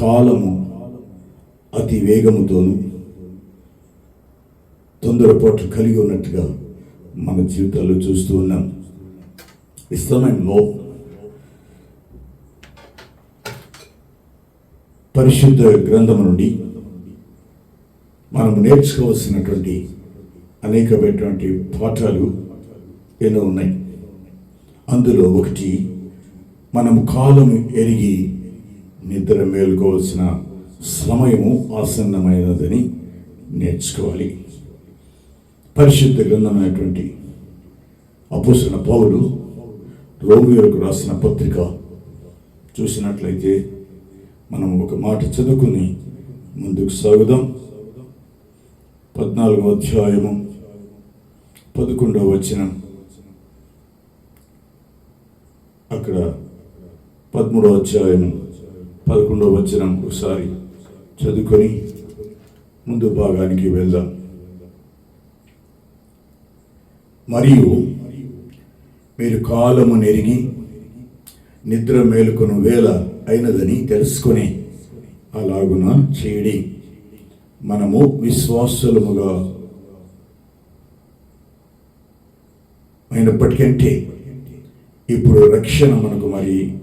కాలము అతి వేగముతోను తొందరపాటు కలిగి ఉన్నట్టుగా మన జీవితాల్లో చూస్తూ ఉన్నాం. ఇష్టమైన నో పరిశుద్ధ గ్రంథం నుండి మనం నేర్చుకోవాల్సినటువంటి అనేకమైనటువంటి పాఠాలు ఎన్నో ఉన్నాయి. అందులో ఒకటి మనం కాలం ఎరిగి నిద్ర మేలుకోవాల్సిన సమయము ఆసన్నమైనదని నేర్చుకోవాలి. పరిశుద్ధ గ్రంథమైనటువంటి అపోసిన పౌలు రోమిలకు రాసిన పత్రిక చూసినట్లయితే మనం ఒక మాట చదువుకుని ముందుకు సాగుదాం. పద్నాలుగో అధ్యాయము పదకొండవ వచనం. అక్కడ పదమూడవ అధ్యాయము పదకొండవ వచనం ఒకసారి చదువుకొని ముందు భాగానికి వెళ్దాం. మరియు మీరు కాలము నెరిగి నిద్ర మేలుకొను వేళ అయినదని తెలుసుకొని అలాగున చేయడి. మనము విశ్వాసులముగా అయినప్పటికంటే ఇప్పుడు రక్షణ మనకు మరి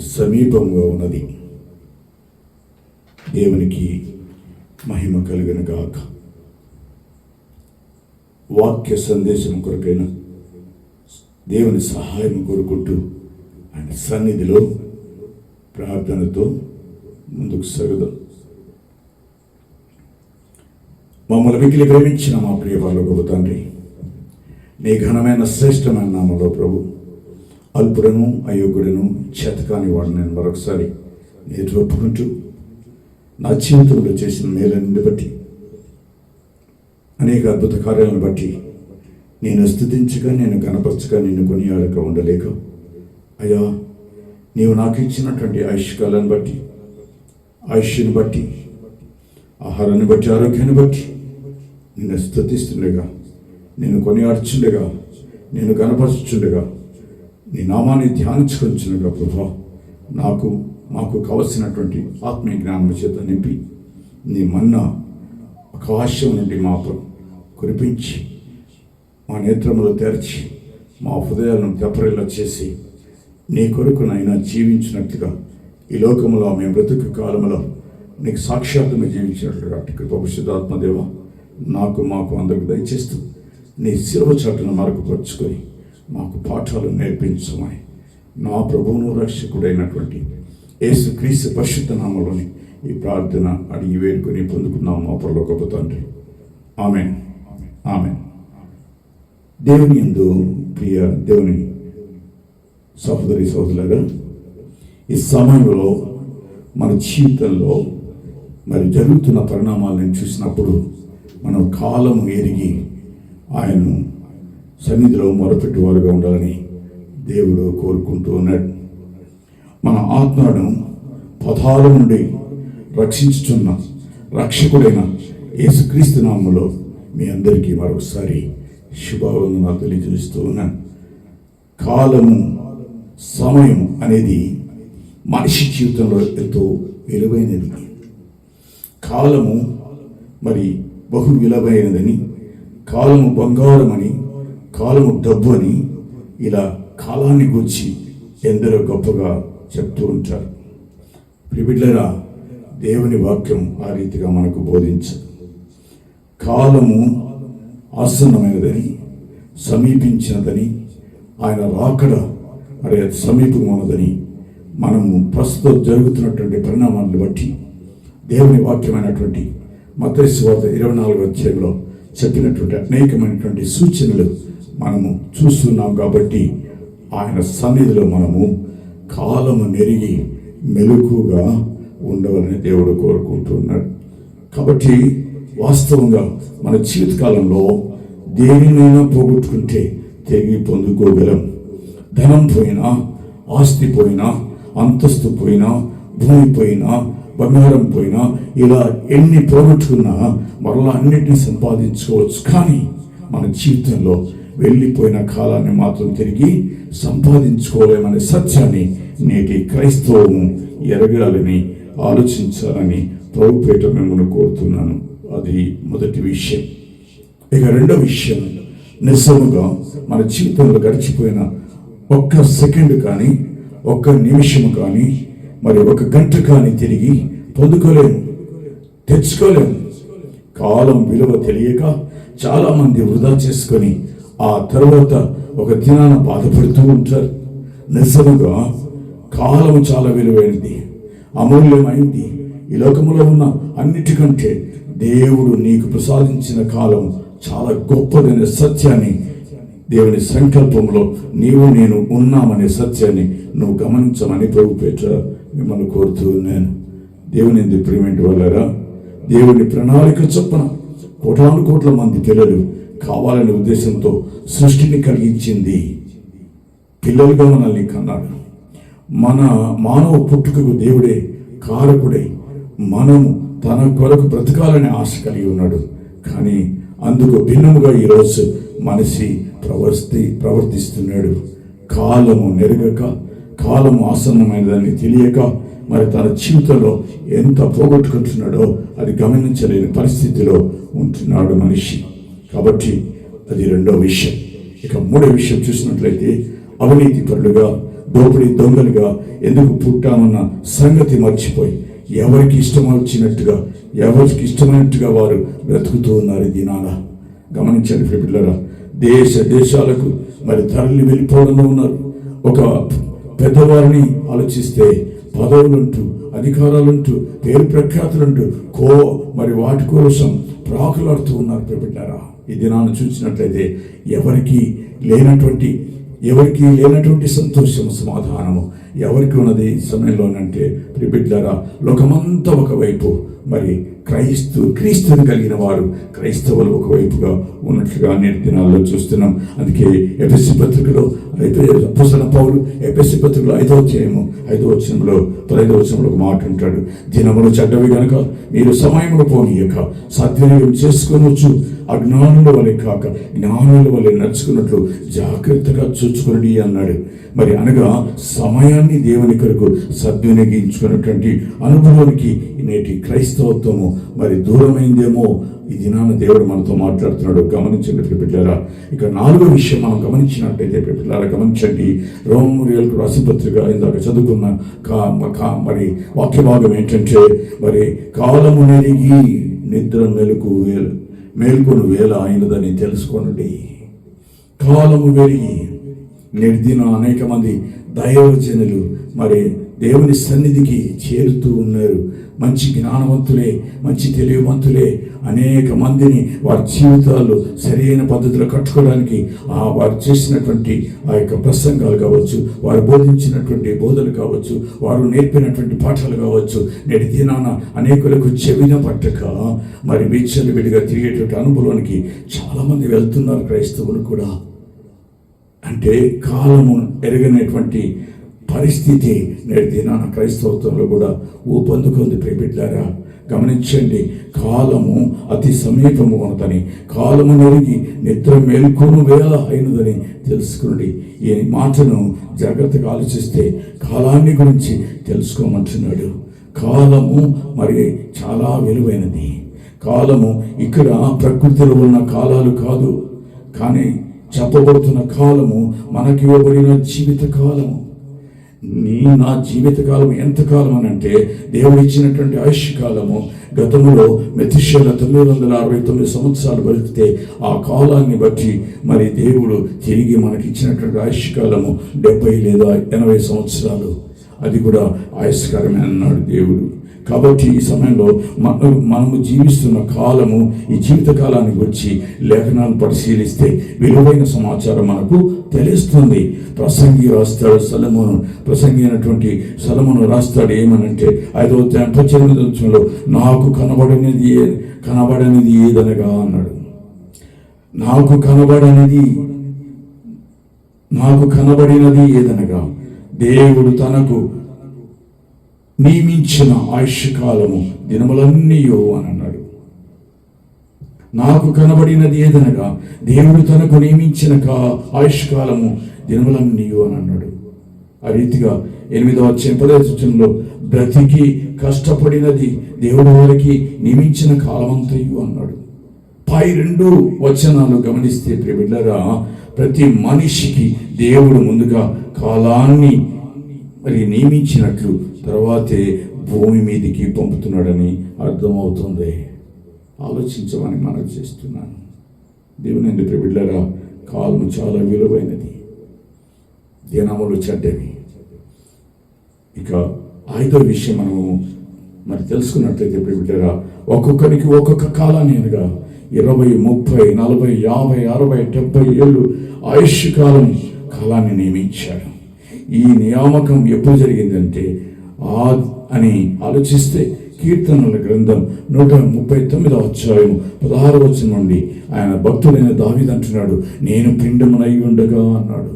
సమీపంగా ఉన్నది. దేవునికి మహిమ కలిగిన గాక వాక్య సందేశం కొరకైన దేవుని సహాయం కోరుకుంటూ ఆయన సన్నిధిలో ప్రార్థనతో ముందుకు సాగుదాం. మమ్మల్ని మిగిలి ప్రేమించిన మా ప్రియ గొప్ప తండ్రి నీ ఘనమైన శ్రేష్టమైన నామలో ప్రభు అల్పుడను అయోగ్యుడను చేతకాని వాడు నేను మరొకసారి నేను ఒప్పుకుంటూ నా జీవితంలో చేసిన మేలన్ని బట్టి అనేక అద్భుత కార్యాలను బట్టి నేను స్థుతించగా నేను కనపరచగా నిన్ను కొనియాడక ఉండలేక అయ్యా నీవు నాకు ఇచ్చినటువంటి ఆయుష్కాలను బట్టి ఆయుష్ని బట్టి ఆహారాన్ని బట్టి ఆరోగ్యాన్ని బట్టి నిన్ను స్థుతిస్తుండగా నేను కొనియాడుచుండగా నేను కనపరచుండగా నీ నామాన్ని ధ్యానించుకొచ్చుండగా ప్రభా నాకు మాకు కావలసినటువంటి ఆత్మీయ జ్ఞానం చేత నింపి నీ మన్న ఆకాశం నుండి మాపం కురిపించి మా నేత్రములు తెరచి మా హృదయాలను తెప్పరిల్లా చేసి నీ కొరకునైనా జీవించినట్టుగా ఈ లోకములో మేము బ్రతుకు కాలంలో నీకు సాక్షాత్తుగా జీవించినట్లుగా అటు నాకు మాకు అందరికి దయచేస్తూ నీ శిలువ చాటును మరకపరుచుకొని మాకు పాఠాలు నేర్పించమని. నా ప్రభువును రక్షకుడైనటువంటి యేసు క్రీస్తు పరిశుద్ధ నామలోని ఈ ప్రార్థన అడిగి వేడుకొని పొందుకున్నాం మా పరలోకపు తండ్రి. ఆమె ఆమె దేవుని ఎందు ప్రియ దేవుని సహోదరి సహోదరులుగా ఈ సమయంలో మన జీవితంలో మరి జరుగుతున్న పరిణామాలను చూసినప్పుడు మనం కాలం ఎరిగి ఆయన సన్నిధిలో మొరపెట్టేవారుగా ఉండాలని దేవుడు కోరుకుంటూ ఉన్నాడు. మన ఆత్మను పదాల నుండి రక్షించుచున్న రక్షకుడైన యేసుక్రీస్తు నామంలో మీ అందరికీ మరొకసారి శుభావందనాలు తెలియజేస్తూ ఉన్నాను. కాలము సమయం అనేది మనిషి జీవితంలో ఎంతో విలువైనది. కాలము మరి బహు విలువైనదని కాలము బంగారమని కాలము డబ్బు అని ఇలా కాలాన్ని గురించి ఎందరో గొప్పగా చెప్తూ ఉంటారు. ప్రిబిడ్లరా దేవుని వాక్యం ఆ రీతిగా మనకు బోధించదు. కాలము ఆసన్నమైనదని సమీపించినదని ఆయన రాకడ మరి సమీపమైనదని మనము ప్రస్తుతం జరుగుతున్నటువంటి పరిణామాలను బట్టి దేవుని వాక్యమైనటువంటి మతేసు ఇరవై నాలుగు అధ్యాయంలో చెప్పినటువంటి అనేకమైనటువంటి సూచనలు మనము చూస్తున్నాం కాబట్టి ఆయన సన్నిధిలో మనము కాలము నెరిగి మెలుకుగా ఉండవాలని దేవుడు కోరుకుంటున్నాడు. కాబట్టి వాస్తవంగా మన జీవితకాలంలో దేనినైనా పోగొట్టుకుంటే తిరిగి పొందుకోగలం. ధనం పోయినా ఆస్తి పోయినా అంతస్తు పోయినా భూమి పోయినా బంగారం పోయినా ఇలా ఎన్ని పోగొట్టుకున్నా మరలా అన్నిటిని సంపాదించుకోవచ్చు. కానీ మన జీవితంలో వెళ్ళిపోయిన కాలాన్ని మాత్రం తిరిగి సంపాదించుకోలేమనే సత్యాన్ని నేటి క్రైస్తవము ఎరగాలని ఆలోచించాలని ప్రభుపేట మిమ్మల్ని కోరుతున్నాను. అది మొదటి విషయం. ఇక రెండో విషయం నిజముగా మన జీవితంలో గడిచిపోయిన ఒక్క సెకండ్ కానీ ఒక్క నిమిషం కానీ మరి ఒక గంట కానీ తిరిగి పొందుకోలేము తెచ్చుకోలేము. కాలం విలువ తెలియక చాలామంది వృధా చేసుకొని ఆ తర్వాత ఒక దినాన బాధపడుతూ ఉంటారు. నిజముగా కాలం చాలా విలువైనది అమూల్యమైంది. ఈ లోకములో ఉన్న అన్నిటికంటే దేవుడు నీకు ప్రసాదించిన కాలం చాలా గొప్పదనే సత్యాన్ని దేవుని సంకల్పంలో నీవు నేను ఉన్నామనే సత్యాన్ని నువ్వు గమనించమని ప్రభు మిమ్మల్ని కోరుతూ నేను దేవుని ఎందుకు ప్రేమేంటి వాళ్ళరా దేవుని ప్రణాళిక చొప్పున కోటాను కోట్ల మంది పిల్లలు కావాలనే ఉద్దేశంతో సృష్టిని కలిగించింది. పిల్లలుగా మనల్ని కన్నాడు. మన మానవ పుట్టుకకు దేవుడే కారకుడై మనము తన కొరకు బ్రతకాలనే ఆశ కలిగి ఉన్నాడు. కానీ అందుకు భిన్నముగా ఈరోజు మనిషి ప్రవర్తి ప్రవర్తిస్తున్నాడు. కాలము నెరగక కాలము ఆసన్నమైనదని తెలియక మరి తన జీవితంలో ఎంత పోగొట్టుకుంటున్నాడో అది గమనించలేని పరిస్థితిలో ఉంటున్నాడు మనిషి. కాబట్టి అది రెండో విషయం. ఇక మూడో విషయం చూసినట్లయితే అవినీతి పరులుగా దోపిడీ దొంగలుగా ఎందుకు పుట్టామన్న సంగతి మర్చిపోయి ఎవరికి ఇష్టం వచ్చినట్టుగా ఎవరికి ఇష్టమైనట్టుగా వారు బ్రతుకుతూ ఉన్నారు ఈ గమనించండి పిల్లరా దేశ దేశాలకు మరి తరలి వెళ్ళిపోవడంలో ఉన్నారు. ఒక పెద్దవారిని ఆలోచిస్తే పదవులంటూ అధికారాలంటూ పేరు ప్రఖ్యాతులంటూ కో మరి వాటి కోసం ప్రాకులాడుతూ ఉన్నారు బిడ్డారా ఈ దినాన్ని చూసినట్లయితే ఎవరికి లేనటువంటి ఎవరికి లేనటువంటి సంతోషం సమాధానము ఎవరికి ఉన్నది ఈ సమయంలోనంటే ప్రిబిడ్లారా లోకమంతా ఒకవైపు మరి క్రైస్తు క్రీస్తుని కలిగిన వారు క్రైస్తవులు ఒకవైపుగా ఉన్నట్లుగా నేటి దినాల్లో చూస్తున్నాం. అందుకే ఎపిసి పత్రికలో పుస్తన పౌలు ఎపిసి పత్రికలో ఐదో అధ్యాయము ఐదో వచనంలో పదైదో వచనంలో ఒక మాట ఉంటాడు దినములు చెడ్డవి గనక మీరు సమయమును పోనీయక సద్వినియోగం చేసుకొనవచ్చు అజ్ఞానుల వలె కాక జ్ఞానుల వలె నడుచుకున్నట్లు జాగ్రత్తగా చూసుకుని అన్నాడు. మరి అనగా సమయాన్ని దేవుని కొరకు సద్వినియోగించుకున్నటువంటి అనుభవానికి నేటి క్రైస్తవత్వము మరి దూరమైందేమో ఈ దినాన దేవుడు మనతో మాట్లాడుతున్నాడు. గమనించండి బిడ్డారా ఇక నాలుగో విషయం మనం గమనించినట్టయితే బిడ్డారా గమనించండి. రోమరియలకు రాసిపత్రిక ఇందాక చదువుకున్న కా కా- మరి వాక్య భాగం ఏంటంటే మరి కాలము నెరిగి నిద్ర మెలకు మేల్కొని వేల అయినదని తెలుసుకోనండి. కాలము పెరిగి నిర్దిన అనేక మంది దైవజనులు మరి దేవుని సన్నిధికి చేరుతూ ఉన్నారు. మంచి జ్ఞానవంతులే మంచి తెలివివంతులే. అనేక మందిని వారి జీవితాలు సరైన పద్ధతిలో కట్టుకోవడానికి ఆ వారు చేసినటువంటి ఆ యొక్క ప్రసంగాలు కావచ్చు వారు బోధించినటువంటి బోధలు కావచ్చు వారు నేర్పినటువంటి పాఠాలు కావచ్చు నేటి దినాన అనేకులకు చెవిన పట్టక మరి విచ్చలు విడిగా తిరిగేటువంటి అనుభవానికి చాలామంది వెళ్తున్నారు క్రైస్తవులు కూడా. అంటే కాలము ఎరగనటువంటి పరిస్థితి నేటి దినాన క్రైస్తవత్వంలో కూడా ఊపందుకుంది ప్రేమిట్లారా గమనించండి. కాలము అతి సమీపము ఉన్నదని కాలము నెరిగి నిద్ర మేల్కొను వేళ అయినదని తెలుసుకోండి ఈ మాటను జాగ్రత్తగా ఆలోచిస్తే కాలాన్ని గురించి తెలుసుకోమంటున్నాడు. కాలము మరి చాలా విలువైనది. కాలము ఇక్కడ ప్రకృతిలో ఉన్న కాలాలు కాదు. కానీ చెప్పబడుతున్న కాలము మనకి ఇవ్వబడిన జీవిత కాలము. నీ నా జీవితకాలం ఎంతకాలం అని అంటే దేవుడు ఇచ్చినటువంటి ఆయుష్ కాలము గతంలో మెతిషేల తొమ్మిది వందల అరవై తొమ్మిది సంవత్సరాలు బతికితే ఆ కాలాన్ని బట్టి మరి దేవుడు తిరిగి మనకి ఇచ్చినటువంటి ఆయుష్ కాలము డెబ్బై లేదా ఎనభై సంవత్సరాలు. అది కూడా ఆయుష్కరమే అన్నాడు దేవుడు. కాబట్టి ఈ సమయంలో మనం మనము జీవిస్తున్న కాలము ఈ జీవిత కాలాన్ని గురించి లేఖనాలు పరిశీలిస్తే విలువైన సమాచారం మనకు తెలుస్తుంది. ప్రసంగి రాస్తాడు సలమును. ప్రసంగి అయినటువంటి సలమును రాస్తాడు ఏమనంటే ఐదో అధ్యాయం నాకు కనబడనిది కనబడనిది ఏదనగా అన్నాడు. నాకు కనబడనిది నాకు కనబడినది ఏదనగా దేవుడు తనకు నియమించిన ఆయుష్ కాలము దినములన్నీయో అని అన్నాడు. నాకు కనబడినది ఏదనగా దేవుడు తనకు నియమించిన కా ఆయుష్కాలము దినములను నీవు అని అన్నాడు. ఆ రీతిగా ఎనిమిదవ చెంపదే సూచనలో బ్రతికి కష్టపడినది దేవుడు వారికి నియమించిన కాలమంతయు అన్నాడు. పై రెండు వచనాలు గమనిస్తే ప్రియులరా ప్రతి మనిషికి దేవుడు ముందుగా కాలాన్ని మరి నియమించినట్లు తర్వాతే భూమి మీదికి పంపుతున్నాడని అర్థమవుతుంది. ఆలోచించమని మనవి చేస్తున్నాను. దేవుని ఎందుకు బిడ్డరా కాలము చాలా విలువైనది. దినములు చెడ్డవి. ఇక ఐదో విషయం మనము మరి తెలుసుకున్నట్లయితే బిడ్డరా ఒక్కొక్కరికి ఒక్కొక్క కాలాన్ని అనగా ఇరవై ముప్పై నలభై యాభై అరవై డెబ్బై ఏళ్ళు ఆయుష్ కాలం కాలాన్ని నియమించాడు. ఈ నియామకం ఎప్పుడు జరిగిందంటే ఆ అని ఆలోచిస్తే కీర్తనల గ్రంథం నూట ముప్పై తొమ్మిదో అధ్యాయం పదహారు వచ్చిన నుండి ఆయన భక్తుడైన దావిదంటున్నాడు నేను పిండమునై ఉండగా అన్నాడు.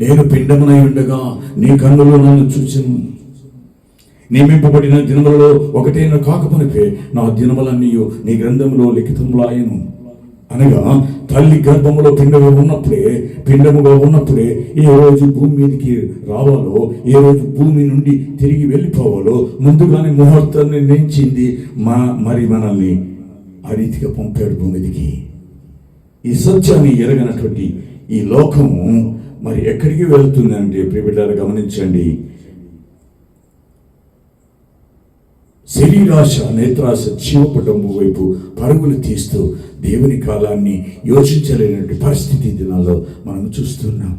నేను పిండమునై ఉండగా నీ కన్నులో నన్ను చూచెను. నియమింపబడిన దినములలో ఒకటైన కాకపనిపే నా దినములన్నీ నీ గ్రంథములో లిఖితములాయను. అనగా తల్లి గర్భములో పిండము ఉన్నప్పుడే పిండముగా ఉన్నప్పుడే ఏ రోజు భూమి మీదకి రావాలో ఏ రోజు భూమి నుండి తిరిగి వెళ్ళిపోవాలో ముందుగానే ముహూర్తాన్ని నిర్ణయించింది మా మరి మనల్ని ఆ రీతిగా పంపాడు భూమి మీదకి. ఈ సత్యాన్ని ఎరగనటువంటి ఈ లోకము మరి ఎక్కడికి వెళ్తుందంటే ప్రియబిడ్డారు గమనించండి. శరీరాశ నేత్రాశ జీవపటంబు వైపు పరుగులు తీస్తూ దేవుని కాలాన్ని యోచించలేనటువంటి పరిస్థితి దినాల్లో మనం చూస్తున్నాం.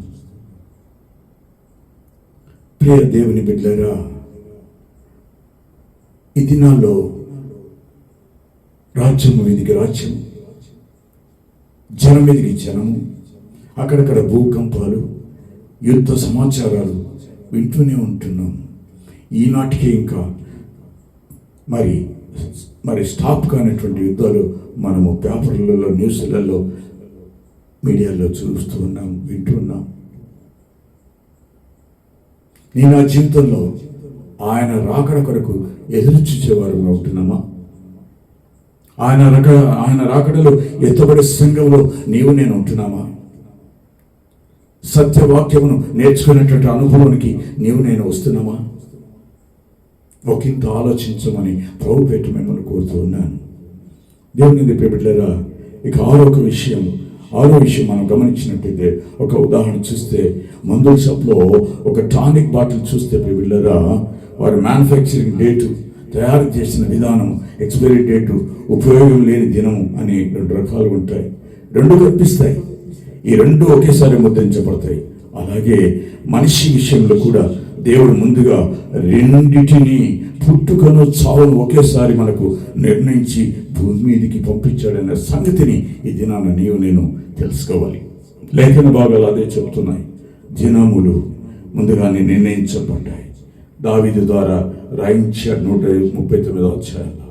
ప్రియ దేవుని బిడ్డరా ఈ దినాల్లో రాజ్యము మీదికి రాజ్యం జనం మీదికి జనము అక్కడక్కడ భూకంపాలు యుద్ధ సమాచారాలు వింటూనే ఉంటున్నాం. ఈనాటికే ఇంకా మరి మరి స్టాప్ కానటువంటి యుద్ధాలు మనము పేపర్లలో న్యూస్లలో మీడియాలో చూస్తూ ఉన్నాం వింటూ ఉన్నాం. నేను నా జీవితంలో ఆయన రాకడ కొరకు ఎదురు చూసేవారు ఉంటున్నామా ఆయన రక ఆయన రాకడలో ఎత్తబడే సంఘంలో నీవు నేను ఉంటున్నామా సత్యవాక్యమును నేర్చుకునేటువంటి అనుభవానికి నీవు నేను వస్తున్నామా ఒకంత ఆలోచించమని ప్రభు పెట్టి మిమ్మల్ని కోరుతూ ఉన్నాను. దేవుని ప్రేమిట్లేరా ఇక ఆరో ఒక విషయం ఆరో విషయం మనం గమనించినట్టయితే ఒక ఉదాహరణ చూస్తే మందుల షాప్లో ఒక టానిక్ బాటిల్ చూస్తే ప్రియులరా వారి మ్యానుఫ్యాక్చరింగ్ డేటు తయారు చేసిన విధానం ఎక్స్పైరీ డేటు ఉపయోగం లేని దినము అని రెండు రకాలు ఉంటాయి. రెండు కనిపిస్తాయి ఈ రెండు ఒకేసారి ముద్రించబడతాయి. అలాగే మనిషి విషయంలో కూడా దేవుడు ముందుగా రెండిటిని పుట్టుకను చావును ఒకేసారి మనకు నిర్ణయించి భూమి మీదకి పంపించాడనే సంగతిని ఈ దినాన నీవు నేను తెలుసుకోవాలి. లేఖన భాగాలు అదే చెబుతున్నాయి. దినములు ముందుగానే నిర్ణయించబడ్డాయి. దావిది ద్వారా రాయించాడు నూట ముప్పై తొమ్మిదో అధ్యాయంలో.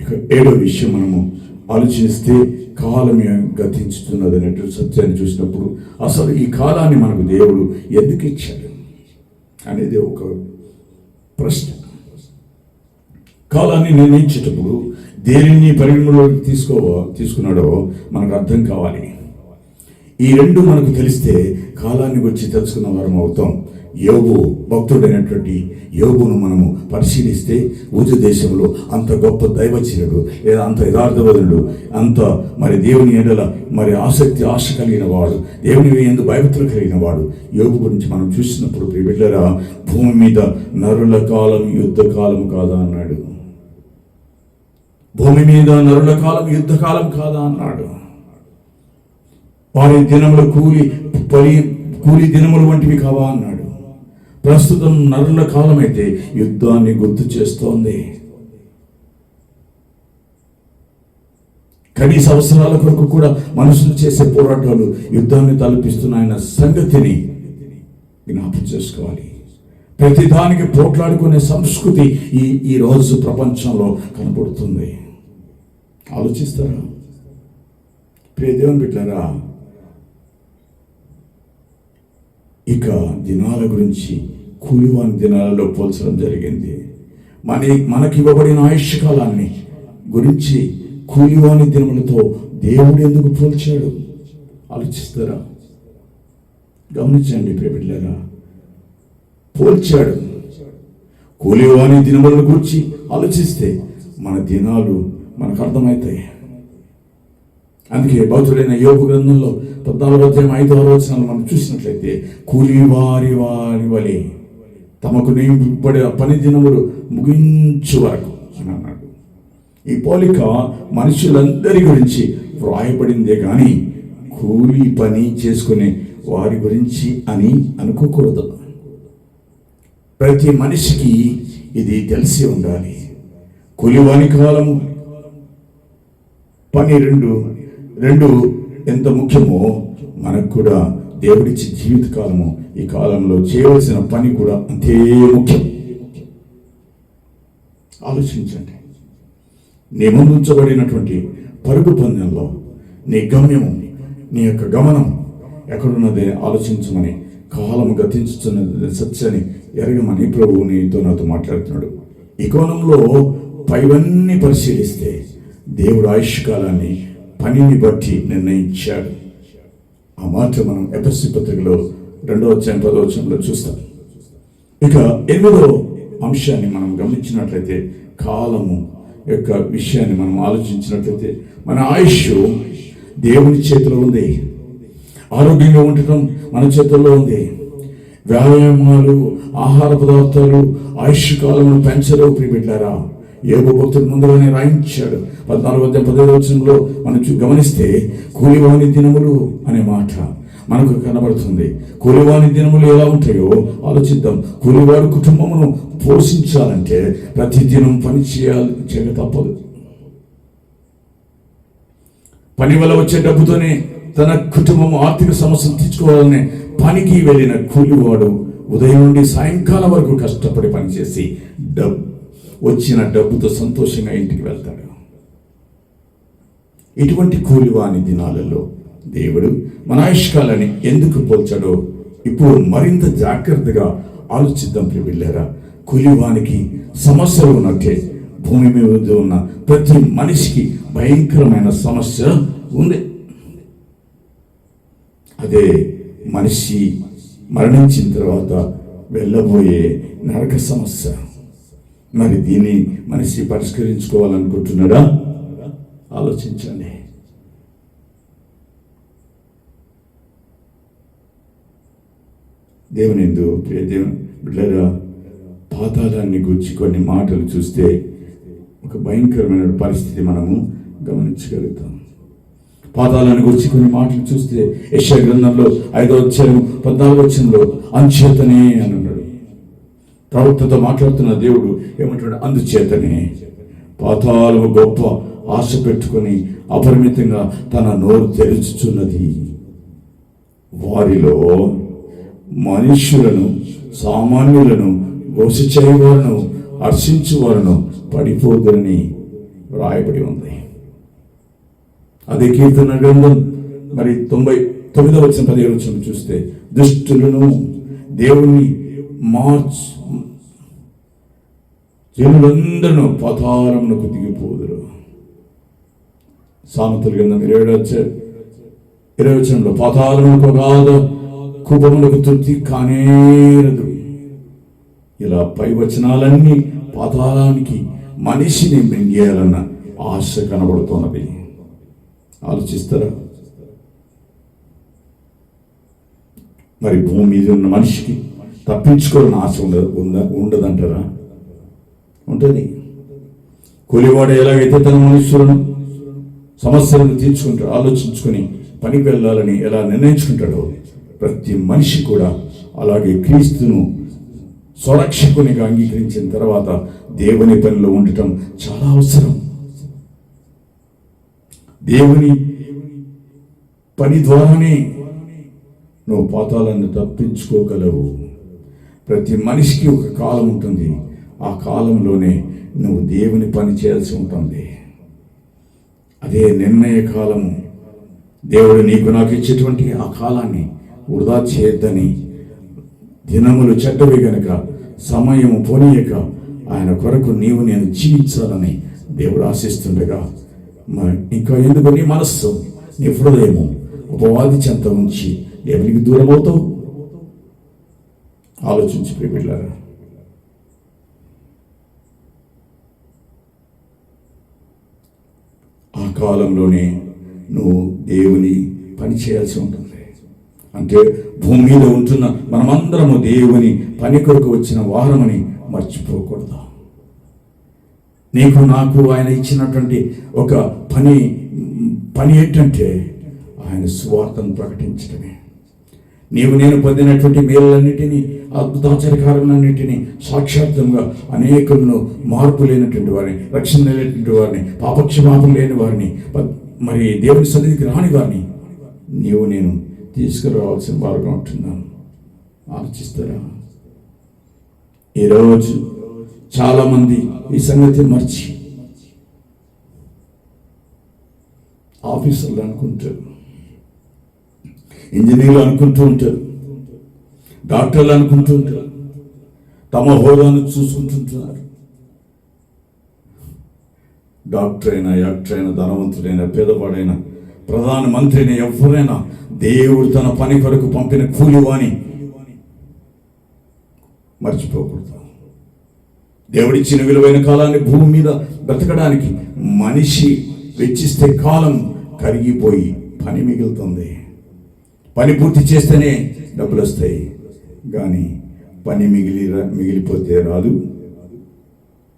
ఇక ఏడో విషయం మనము ఆలోచిస్తే కాలం గతించుతున్నది అనేటువంటి సత్యాన్ని చూసినప్పుడు అసలు ఈ కాలాన్ని మనకు దేవుడు ఎందుకు ఇచ్చాడు అనేది ఒక ప్రశ్న. కాలాన్ని నిర్ణయించేటప్పుడు దేనిని పరిగణలోకి తీసుకో తీసుకున్నాడో మనకు అర్థం కావాలి. ఈ రెండు మనకు తెలిస్తే కాలాన్ని గురించి తెలుసుకున్న వారం అవుతాం. యోగు భక్తుడైనటువంటి యోగును మనము పరిశీలిస్తే ఊజ దేశంలో అంత గొప్ప దైవచనుడు లేదా అంత యథార్థవదుడు అంత మరి దేవుని ఎడల మరి ఆసక్తి ఆశ కలిగిన వాడు దేవుని ఎందు భయభక్తులు కలిగిన వాడు. యోగు గురించి మనం చూసినప్పుడు బిడ్డరా భూమి మీద నరుల కాలం యుద్ధ కాలం కాదా అన్నాడు. భూమి మీద నరుల కాలం యుద్ధ కాలం కాదా అన్నాడు. వారి దినములు కూలి పరి కూలి దినములు వంటివి కావా అన్నాడు. ప్రస్తుతం నరుల కాలం అయితే యుద్ధాన్ని గుర్తు చేస్తోంది. కనీస అవసరాల కొరకు కూడా మనుషులు చేసే పోరాటాలు యుద్ధాన్ని తలపిస్తున్నాయన్న సంగతిని జ్ఞాపం చేసుకోవాలి. ప్రతి దానికి పోట్లాడుకునే సంస్కృతి ఈ ఈ రోజు ప్రపంచంలో కనబడుతుంది. ఆలోచిస్తారా? ప్రియదేవన్ బిడ్డారా ఇక దినాల గురించి కూలివాని దినాలలో పోల్చడం జరిగింది. మన మనకి ఇవ్వబడిన ఆయుష్ కాలాన్ని గురించి కూలివాని దినములతో దేవుడు ఎందుకు పోల్చాడు? ఆలోచిస్తారా? గమనించండి ప్రేమిళ్ళారా పోల్చాడు. కూలివాని దినములను గురించి ఆలోచిస్తే మన దినాలు మనకు అర్థమవుతాయి? అందుకే భౌతుడైన యోగు గ్రంథంలో పద్నాలుగో అధ్యాయం ఐదో వచనాలు మనం చూసినట్లయితే కూలివారి వారి వలె తమకు నింపబడే పని దినములు ముగించు వరకు అని అన్నాడు. ఈ పోలిక మనుషులందరి గురించి వ్రాయబడిందే కానీ కూలి పని చేసుకునే వారి గురించి అని అనుకోకూడదు. ప్రతి మనిషికి ఇది తెలిసి ఉండాలి. కూలివాని కాలము పని రెండు ఎంత ముఖ్యమో మనకు కూడా దేవుడిచ్చి జీవిత కాలము ఈ కాలంలో చేయవలసిన పని కూడా అంతే ముఖ్యం. ఆలోచించండి. నీ పరుగు పందెంలో నీ గమ్యము నీ యొక్క గమనం ఎక్కడున్నదే ఆలోచించమని కాలము గతించుతున్నది సత్యని ఎరగమని ప్రభువు నీతో నాతో మాట్లాడుతున్నాడు. ఈ కోణంలో పైవన్నీ పరిశీలిస్తే దేవుడు ఆయుష్ కాలాన్ని పనిని బట్టి నిర్ణయించాడు ఆ మాట మనం ఎపస్సి పత్రికలో రెండో అధ్యాయం పదో వచనంలో చూస్తాం. ఇక ఎనిమిదో అంశాన్ని మనం గమనించినట్లయితే కాలము యొక్క విషయాన్ని మనం ఆలోచించినట్లయితే మన ఆయుష్ దేవుని చేతిలో ఉంది. ఆరోగ్యంగా ఉండటం మన చేతుల్లో ఉంది. వ్యాయామాలు ఆహార పదార్థాలు ఆయుష్ కాలమును పెంచరు ప్రియబిడ్డారా. ఏబో భక్తుడు ముందుగానే రాయించాడు. పద్నాలుగు వద్ద పదహైదు వచనంలో మనం గమనిస్తే కూలివాని దినములు అనే మాట మనకు కనబడుతుంది. కూలివాని దినములు ఎలా ఉంటాయో ఆలోచిద్దాం. కూలివాడి కుటుంబమును పోషించాలంటే ప్రతి దినం పని చేయాలి చేయక తప్పదు. పని వల్ల వచ్చే డబ్బుతోనే తన కుటుంబం ఆర్థిక సమస్యలు తెచ్చుకోవాలనే పనికి వెళ్ళిన కూలివాడు ఉదయం నుండి సాయంకాలం వరకు కష్టపడి పనిచేసి డబ్బు వచ్చిన డబ్బుతో సంతోషంగా ఇంటికి వెళ్తాడు. ఇటువంటి కూలివాని దినాలలో దేవుడు మన ఆయుష్కాలని ఎందుకు పోల్చాడో ఇప్పుడు మరింత జాగ్రత్తగా ఆలోచిద్దాం వెళ్ళారా కూలివానికి సమస్యలు ఉన్నట్టే భూమి మీద ఉన్న ప్రతి మనిషికి భయంకరమైన సమస్య ఉంది. అదే మనిషి మరణించిన తర్వాత వెళ్ళబోయే నరక సమస్య. మరి దీన్ని మనిషి పరిష్కరించుకోవాలనుకుంటున్నాడా? ఆలోచించండి. దేవుని ఎందు ప్రియ దేవుని బిడ్డరా పాతాళాన్ని గురించి కొన్ని మాటలు చూస్తే ఒక భయంకరమైన పరిస్థితి మనము గమనించగలుగుతాం. పాతాలను గురించి కొన్ని మాటలు చూస్తే యశ గ్రంథంలో ఐదో వచ్చారు పద్నాలుగు వచ్చంలో అంచేతనే అని ప్రవక్తతో మాట్లాడుతున్న దేవుడు ఏమంటాడు అందుచేతనే పాతాలు గొప్ప ఆశ పెట్టుకొని అపరిమితంగా తన నోరు తెరుచుచున్నది. వారిలో మనుష్యులను సామాన్యులను గోస హర్షించువారును పడిపోదురని రాయబడి ఉంది. అదే కీర్తన గ్రంథం మరి తొంభై తొమ్మిదవ వచ్చిన పదిహేడు వచ్చిన చూస్తే దుష్టులను దేవుణ్ణి మార్చ్ జనులందరూ పతారమునకు దిగిపోదురు. సామెతలు కింద ఇరవై వచ్చే ఇరవై వచనంలో పాతాళములకు కాదు కుపములకు తృప్తి కానేరదు. ఇలా పై వచనాలన్నీ పాతాళానికి మనిషిని మింగేయాలన్న ఆశ కనబడుతున్నది ఆలోచిస్తారా? మరి భూమి మీద ఉన్న మనిషికి తప్పించుకోవాలని ఆశ ఉండదు ఉందా ఉండదంటారా? ఉంటుంది. కూలివాడు ఎలాగైతే తన మనుషులను సమస్యలను తీర్చుకుంటూ ఆలోచించుకొని పనికి వెళ్ళాలని ఎలా నిర్ణయించుకుంటాడో ప్రతి మనిషి కూడా అలాగే క్రీస్తును స్వరక్షకునిగా అంగీకరించిన తర్వాత దేవుని పనిలో ఉండటం చాలా అవసరం. దేవుని పని ద్వారానే నువ్వు పాతాలను తప్పించుకోగలవు. ప్రతి మనిషికి ఒక కాలం ఉంటుంది. ఆ కాలంలోనే నువ్వు దేవుని పని చేయాల్సి ఉంటుంది. అదే నిర్ణయ కాలము. దేవుడు నీకు నాకు ఇచ్చేటువంటి ఆ కాలాన్ని వృధా చేయొద్దని దినములు చెడ్డవి గనక సమయము పోనీయక ఆయన కొరకు నీవు నేను జీవించాలని దేవుడు ఆశిస్తుండగా మరి ఇంకా ఎందుకు నీ మనస్సు నీ హృదయము ఉపవాది చెంత ఉంచి దేవునికి దూరమవుతావు? ఆలోచించి ప్రియులారా ఆ కాలంలోనే నువ్వు దేవుని పని చేయాల్సి ఉంటుంది. అంటే భూమి మీద ఉంటున్న మనమందరము దేవుని పని కొరకు వచ్చిన వారమని మర్చిపోకూడదు. నీకు నాకు ఆయన ఇచ్చినటువంటి ఒక పని పని ఏంటంటే ఆయన స్వార్థను ప్రకటించడమే. నీవు నేను పొందినటువంటి మేలన్నిటినీ అద్భుతాచరికారులన్నింటినీ సాక్షాత్తంగా అనేకులను మార్పు లేనటువంటి వారిని రక్షణ లేనటువంటి వారిని పాపక్షమాపం లేని వారిని మరి దేవుని సన్నిధికి రాని వారిని నీవు నేను తీసుకురావాల్సిన వారుగా ఉంటున్నాను. ఆలోచిస్తారా? ఈరోజు చాలామంది ఈ సంగతి మర్చి ఆఫీసర్లు అనుకుంటారు. ఇంజనీర్లు అనుకుంటూ ఉంటారు. డాక్టర్లు అనుకుంటూ ఉంటారు. తమ హోదాను చూసుకుంటుంటున్నారు. డాక్టర్ అయినా యాక్టర్ అయినా ధనవంతుడైనా పేదవాడైనా ప్రధాన మంత్రి ఎవరైనా దేవుడు తన పని కొరకు పంపిన కూలివాని మర్చిపోకూడదు. దేవుడిచ్చిన విలువైన కాలాన్ని భూమి మీద బ్రతకడానికి మనిషి వెచ్చిస్తే కాలం కరిగిపోయి పని మిగులుతుంది. పని పూర్తి చేస్తేనే డబ్బులు వస్తాయి కానీ పని మిగిలి మిగిలిపోతే రాదు.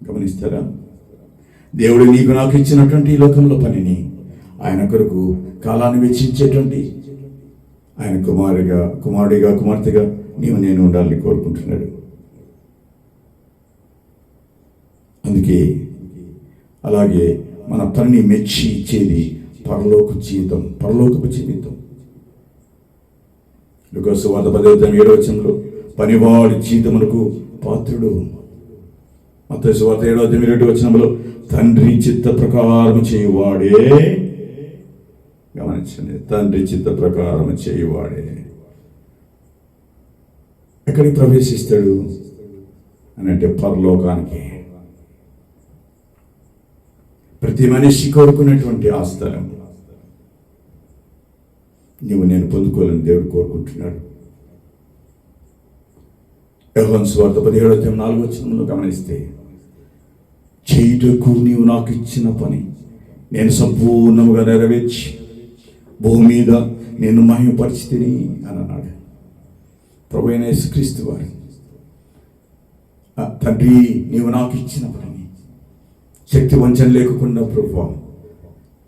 గమనిస్తారా? దేవుడు నీకు నాకు ఇచ్చినటువంటి ఈ లోకంలో పనిని ఆయన కొరకు కాలాన్ని వెచ్చించేటువంటి ఆయన కుమారుగా కుమారుడిగా కుమార్తెగా నీవు నేను ఉండాలని కోరుకుంటున్నాడు. అందుకే అలాగే మన పనిని మెచ్చి ఇచ్చేది పరలోక జీవితం పరలోకపు జీవితం లుకాసు వార్త ఏడో వచ్చిందో పనివాడి జీతమునకు పాత్రుడు మత్తయి వార్త ఏడో అధ్యయం ఏడు వచ్చినప్పుడు తండ్రి చిత్త ప్రకారం చేయువాడే. గమనించండి తండ్రి చిత్త ప్రకారం చేయువాడే. ఎక్కడికి ప్రవేశిస్తాడు అని అంటే పరలోకానికి. ప్రతి మనిషి కోరుకున్నటువంటి ఆ స్థలం. నువ్వు నేను పొందుకోవాలని దేవుడు కోరుకుంటున్నాడు. యహోన్ స్వార్థ పదిహేడు తేమ నాలుగు వచనంలో గమనిస్తే చేయుటకు నీవు నాకు ఇచ్చిన పని నేను సంపూర్ణముగా నెరవేర్చి భూమి మీద నేను మహిమపరిచితిని అని అన్నాడు. ప్రభు అయిన యేసుక్రీస్తు వారు తండ్రి నీవు నాకు ఇచ్చిన పని శక్తి వంచన లేకుండా ప్రభు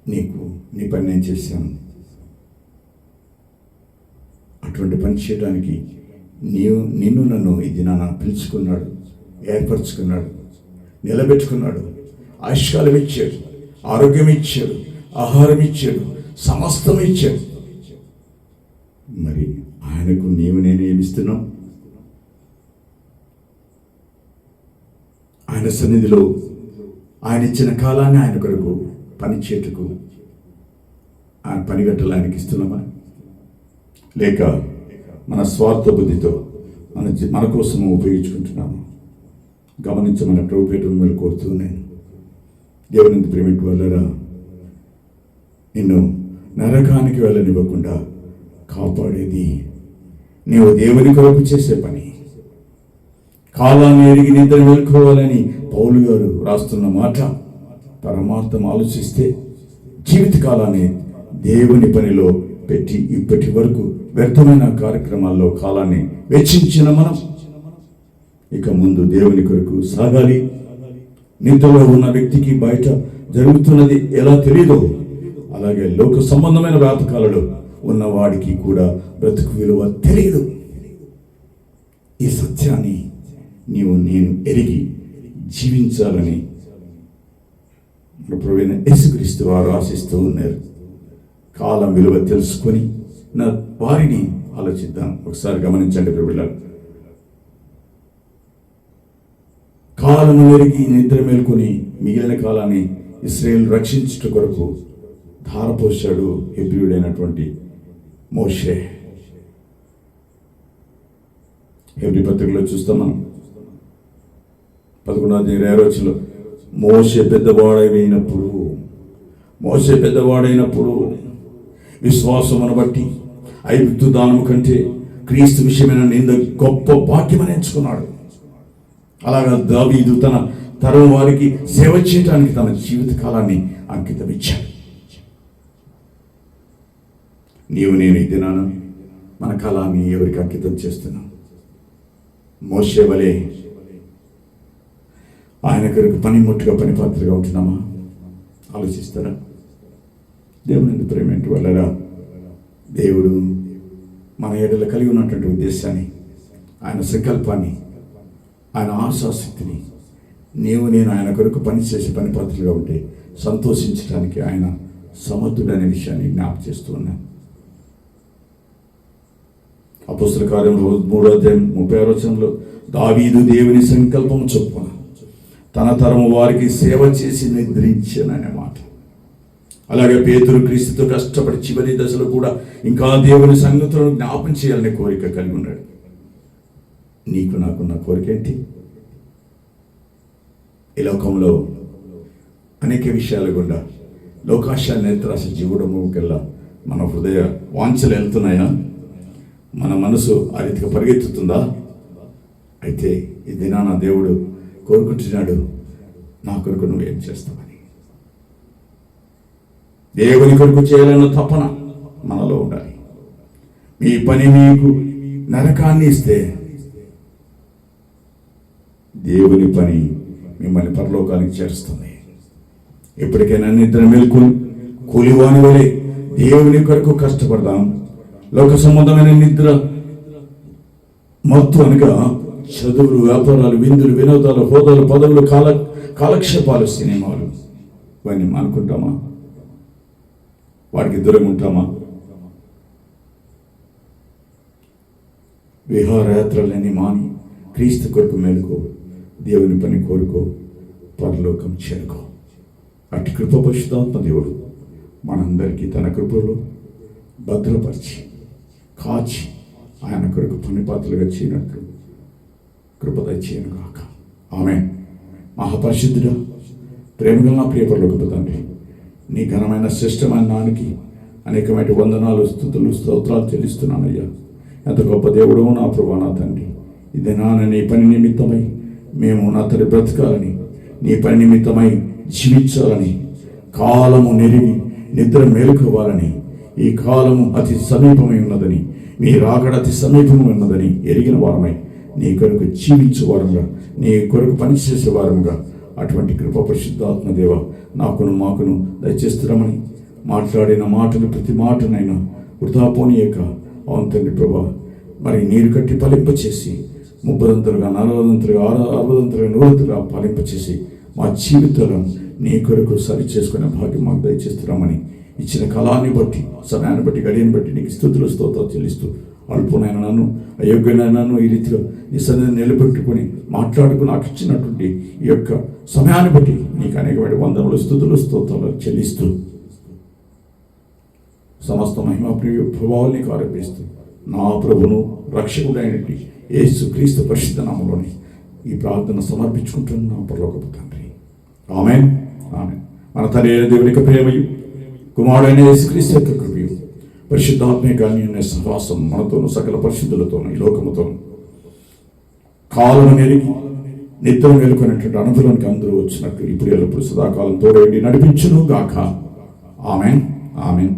నీకు నీ పని నేను చేశాను. అటువంటి పని చేయడానికి నీవు నిన్ను నన్ను ఈ నాన్న పిలుచుకున్నాడు ఏర్పరచుకున్నాడు నిలబెట్టుకున్నాడు ఆయుష్కాలం ఇచ్చాడు ఆరోగ్యం ఇచ్చాడు ఆహారం ఇచ్చాడు సమస్తం ఇచ్చాడు. మరి ఆయనకు నీవు నేను ఏమిస్తున్నాం? ఆయన సన్నిధిలో ఆయన ఇచ్చిన కాలాన్ని ఆయన కొరకు పని చేటుకు ఆయన పనిగట్టలు ఆయనకి ఇస్తున్నామా? లేక మన స్వార్థ బుద్ధితో మన మన కోసం ఉపయోగించుకుంటున్నాము. గమనించమని ప్రభుపేట మిమ్మల్ని కోరుతూ కోరుతూనే దేవుని ప్రేమిటి వల్లరా నిన్ను నరకానికి వెళ్ళనివ్వకుండా కాపాడేది. నీవు దేవుని కొరకు చేసే పని. కాలాన్ని ఎరిగి నిద్ర మేల్కోవాలని పౌలు గారు రాస్తున్న మాట పరమార్థం ఆలోచిస్తే జీవిత కాలాన్ని దేవుని పనిలో పెట్టి ఇప్పటి వరకు వ్యర్థమైన కార్యక్రమాల్లో కాలాన్ని వెచ్చించిన మనం. ఇక ముందు దేవుని కొరకు సాగాలి. నిద్రలో ఉన్న వ్యక్తికి బయట జరుగుతున్నది ఎలా తెలియదో అలాగే లోక సంబంధమైన వ్యాపకాలలో ఉన్న వాడికి కూడా బ్రతుకు విలువ తెలియదు ఈ సత్యాన్ని నీవు నేను ఎరిగి జీవించాలని మన యేసుక్రీస్తు వారు ఆశిస్తూ ఉన్నారు. కాలం విలువ తెలుసుకొని నా వారిని ఆలోచిద్దాం. ఒకసారి గమనించండి పిల్లలు కాలము ఎరిగి నిద్ర మేల్కొని మిగిలిన కాలాన్ని ఇస్రాయేల్ రక్షించుట కొరకు ధారపోశాడు హెబ్రియుడైనటువంటి మోషే. హెబ్రి పత్రికలో చూస్తాం మనం. పదకొండవ ఇరవై మోసే పెద్దవాడైనప్పుడు మోసే పెద్దవాడైనప్పుడు విశ్వాసమును బట్టి ఐగుప్తు దానము కంటే క్రీస్తు విషయమైన నింద గొప్ప భాగ్యమని ఎంచుకున్నాడు అలాగా దావీదు తన తరం వారికి సేవ చేయడానికి తన జీవిత కాలాన్ని అంకితం ఇచ్చాడు నీవు నేను ఈ దినాన మన కాలాన్ని ఎవరికి అంకితం చేస్తున్నాం మోసే వలె ఆయన కొరకు పనిముట్టుగా పని పాత్రగా ఉంటున్నామా? ఆలోచిస్తారా? దేవుని ప్రేమ ఏంటి వల్లరా? దేవుడు మన ఏడల కలిగి ఉన్నటువంటి ఉద్దేశాన్ని ఆయన సంకల్పాన్ని ఆయన ఆశాశక్తిని నీవు నేను ఆయన కొరకు పనిచేసే పని పద్ధతిగా ఉంటే సంతోషించడానికి ఆయన సమర్థుడనే విషయాన్ని జ్ఞాపకం చేస్తూ ఉన్నాను అపుస్తల కార్యం మూడో అధ్యాయం ముప్పై ఆరో వచనంలో దావీదు దేవుని సంకల్పం చొప్పున తన తరము వారికి సేవ చేసి నిద్రించాననే మాట. అలాగే పేతురు క్రీస్తుతో కష్టపడి చివరి దశలో కూడా ఇంకా దేవుని సంగతులను జ్ఞాపం చేయాలనే కోరిక కలిగి ఉన్నాడు. నీకు నాకున్న కోరిక ఏంటి? ఈ లోకంలో అనేక విషయాలు గుండా లోకాశాల నేత్రాస జీవుడము మన హృదయ వాంఛలు వెళ్తున్నాయా? మన మనసు ఆ రీతిగా పరిగెత్తుతుందా? అయితే ఈ దినాన దేవుడు కోరుకుంటున్నాడు నా కొరకు నువ్వేం చేస్తావు దేవుని కొరకు చేయాలన్న తపన మనలో ఉండాలి. మీ పని మీకు నరకాన్ని ఇస్తే దేవుని పని మిమ్మల్ని పరలోకానికి చేరుస్తుంది. ఎప్పటికైనా నిద్ర మేల్కొని కూలివాని వలె దేవుని కొరకు కష్టపడదాం. లోక సంబంధమైన నిద్ర మత్తు అనగా చదువులు వ్యాపారాలు విందులు వినోదాలు హోదాలు పదవులు కాల కాలక్షేపాలు సినిమాలు. ఇవన్నీ మానుకుంటామా? వాడికి దూరం ఉంటామా? విహారయాత్రలన్నీ మాని క్రీస్తు కొరకు మేలుకో దేవుని పని కోరుకో పరలోకం చేరుకో. అటు కృప పరిశుద్ధాత్మ దేవుడు మనందరికీ తన కృపలో భద్రపరిచి కాచి ఆయన కొరకు పని పాత్రలుగా చేయనట్లు కృపద చేయను కాక ఆమె మహాపరిశుద్ధుడా ప్రేమగా నా ప్రియపరలోకి తండ్రి నీ ఘనమైన శ్రేష్టమైన నానికి అనేకమైన వందనాలు స్థుతులు స్తోత్రాలు చెల్లిస్తున్నానయ్యా. ఎంత గొప్ప దేవుడు నా ప్రభా నా తండ్రి. ఇది నాన్న నీ పని నిమిత్తమై మేము నా తల్లి బ్రతకాలని నీ పని నిమిత్తమై జీవించాలని కాలము నెరిగి నిద్ర మేలుకోవాలని ఈ కాలము అతి సమీపమై ఉన్నదని మీ రాకడ అతి సమీపమై ఉన్నదని ఎరిగిన వారమై నీ కొరకు జీవించే వారంగా నీ కొరకు పనిచేసే వారంగా అటువంటి కృప పరిశుద్ధాత్మ దేవ నాకును మాకును దయచేస్తున్నామని మాట్లాడిన మాటలు ప్రతి మాటనైనా వృధా పోనీయక అవును తండ్రి ప్రభా మరి నీరు కట్టి ఫలింపచేసి ముప్పదంతలుగా నలభదంతలుగా ఆరు అరవదంతలుగా నూరంతలుగా ఫలింపచేసి మా జీవితాలను నీ కొరకు సరి చేసుకునే భాగ్యం మాకు దయచేస్తున్నామని ఇచ్చిన కళాన్ని బట్టి సమయాన్ని బట్టి గడియని బట్టి నీకు స్థుతులు స్తోత్రాలు చెల్లిస్తూ అల్పునైన నన్ను ఈ రీతిలో నీ సన్నిధిని నిలబెట్టుకుని మాట్లాడుకుని నాకు ఇచ్చినటువంటి ఈ యొక్క సమయాన్ని బట్టి నీకు అనేకమైన వందనలు స్థుతులు స్తోత్రాలు చెల్లిస్తూ సమస్త మహిమ ప్రియ ప్రభావాలు నీకు ఆరోపిస్తూ నా ప్రభును రక్షకుడైనటువంటి యేసు క్రీస్తు పరిశుద్ధ నామంలోని ఈ ప్రార్థన సమర్పించుకుంటున్నా పరలోకపు తండ్రి. ఆమె ఆమె మన తండ్రి అయిన దేవుని యొక్క ప్రేమయు. కుమారుడైన యేసు క్రీస్తు యొక్క కృపయు పరిశుద్ధాత్మే కానీ అనే సహవాసం మనతోనూ సకల పరిశుద్ధులతోనూ ఈ లోకముతోనూ. కాలం నెరిగి నిద్ర మేలుకునేటువంటి అనుభవానికి అందరూ వచ్చినట్టు ఇప్పుడు ఎల్లప్పుడు సదాకాలం తోడేండి నడిపించును గాక ఆమెన్. ఆమెన్.